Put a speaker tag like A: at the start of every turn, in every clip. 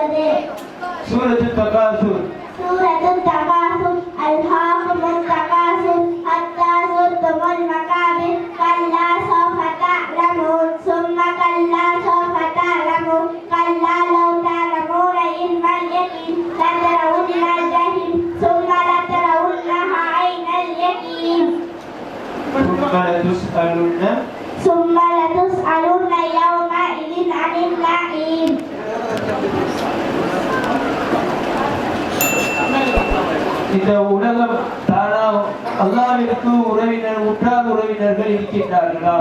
A: سورة التكاثر
B: سورة التكاثر ألهاكم التكاثر حتى زرتم المقابر كلا سوف تعلمون. ثم كلا سوف تعلمون. كلا لو تعلمون علم اليقين. لترون الجحيم. ثم لترونها عين اليقين.
A: ثم لتسألن.
B: ثم لتسألن يوم
A: இந்த உலகம் தானா அல்லாவிற்கு உறவினர் உற்றார் உறவினர்கள் இருக்கின்றார்களா?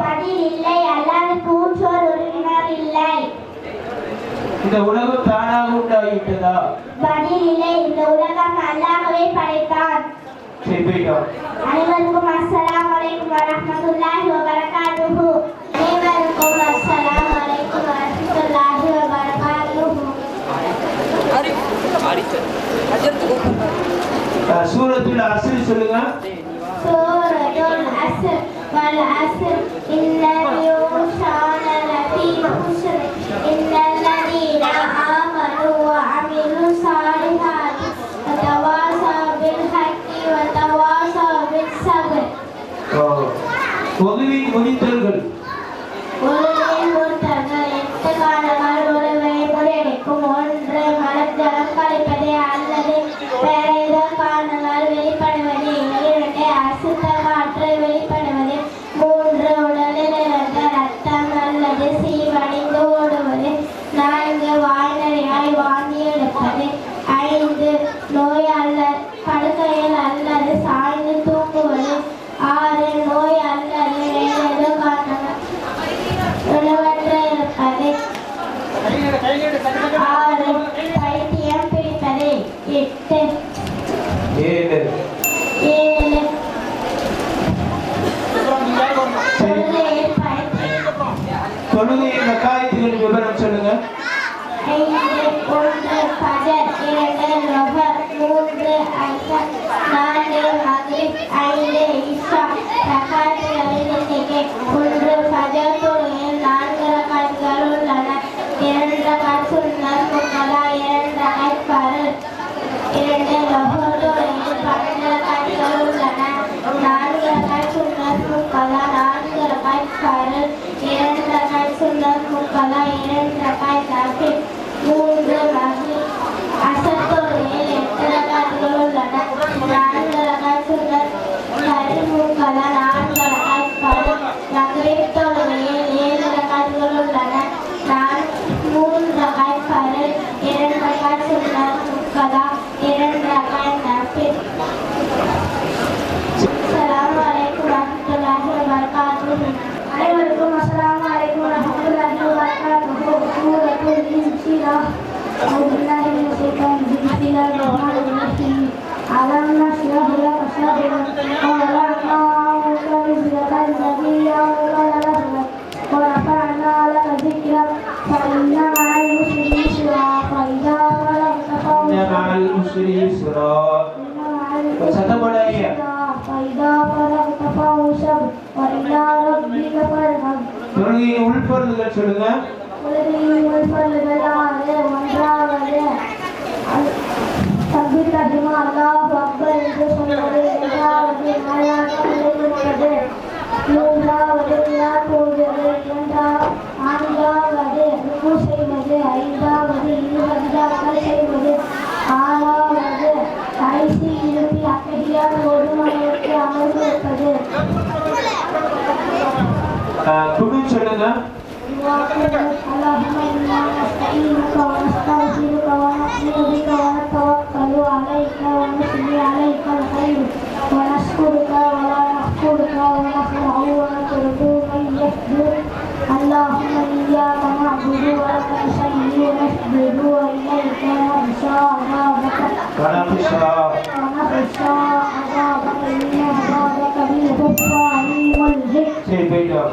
A: இந்த உலகம் தானாக உண்டாகிவிட்டதா?
B: பதில் இல்லை இந்த உலகம் அல்லாஹ்வே படைத்தான்.
A: சரி போயிட்டோம்
B: அனைவருக்கும் அஸ்ஸலாமு அலைக்கும் வரஹ்மத்துல்லாஹி வபரகாத்துஹு. அனைவருக்கும் அஸ்ஸலாமு அலைக்கும் வரஹ்மத்துல்லாஹி வபரகாத்துஹு.
A: அஹ் சூரத்துல அசல் சொல்லுங்க
B: சூரத்துல் அஸ்ர் வல் அஸ்ர் இன்னல் இன்சான லஃபீ குஸ்ர் இன்னல்லதீன ஆமனு வ அமிலு ஸாலிஹாத்தி வதவாஸவ் பில் ஹக்கி வதவாஸவ் பிஸ் ஸப்ர்
A: பொதுவின் முடித்தல்கள் ஏழு
B: ஏழு
A: சரி
B: தொழுகையில் பைத்தியம்
A: தொழுகையின் மக்காயத்துகளின் விவரம் சொல்லுங்க
B: ஐந்து ஒன்று பஜர் இரண்டு லொஹர் மூன்று அசர் நான்கு மக்ரிப் ஐந்து இஷா ரகாத்துகளின் எண்ணிக்கை ஒன்று பஜர் தொழுகையில் நான்கு ரகாத்துகள் உள்ளன இரண்டு ரகாத் சுன்னத் முக்கலா இரண்டு ரகாத் ஃபரல் இரண்டு லொஹர் தொழுகையில் பன்னெண்டு ரகாத்துகள் உள்ளன நான்கு ரகாத் சுன்னத் முக்கலா நான்கு ரகாத் ஃபரல் இரண்டு ரகாத் சுன்னத் முக்கலா இரண்டு ரகாத் நஃபில் மூன்று மக்ரிப் அசர் தொழுகையில் எட்டு ரகாத்துகள் உள்ளன நான்கு ரகாத் சுன்னத் ஃபரல் العسر يسرا
A: சத்தப்பட ஐயா
B: فإذا فرغت فانصب وإلى ربك فارغب
A: தொழுகையின் உள்பொருள்கள் சொல்லுங்க
B: உலகில் உள்பொருள்களாவது ஒன்றாவது தப்பித் ரஹிமா அல்லாஹ் அக்பர் என்று சொல்வது இரண்டாவது மலையாளம் எழுதுவது மூன்றாவது விழா போகிறது இரண்டாவது من يكفر اللهم إياك نعبد ولك نصلي ونسجد وإليك نخشى عذابك
A: வனபிஷா
B: ونخشى عذابك إن عذابك بالغفران والذكر
A: சரி போயிட்டோம்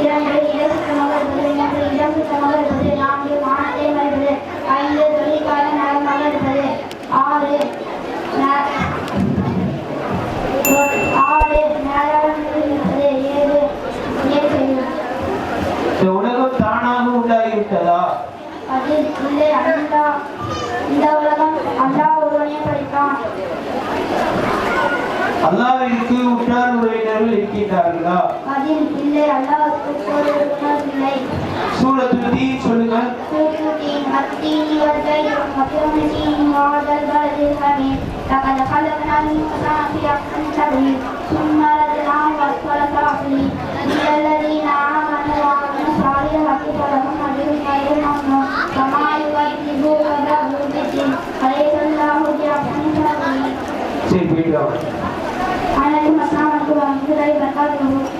B: இரண்டு இடர் சுத்தமாக இருப்பது மூன்று இடம் சுத்தமாக இருப்பது நான்கு மானத்தை மறைப்பது ஐந்து தொழிற்கால நலமாக இருப்பது ஆறு ந- ஆறு நேரம் இருப்பது ஏழு
A: இந்த உலகம் தானாக உண்டாகிவிட்டதா?
B: அதில் இல்லை அல்லா இந்த உலகம் அல்லாஹ் ஒருவனே படைத்தான்.
A: அல்லாவிற்கு உற்றார் உறவினர்கள் இருக்கின்றார்களா
B: அதில் இல்லை அல்லாஹ்வுக்கு ஒரு உணர்வு இல்லை
A: சூரத்து தீ சொல்லுங்க
B: سورتين التين والزيت والتين وهذا البلد الحميد لقد خلقنا الإنسان في أحسن تقويم ثم رددناه أسفل سافلين إلا الذين آمنوا وعملوا الصالحات فلهم أجر غير ممنون كما يكذبوك بعض الدين أليس الله بأحسن تقويم kita dari batal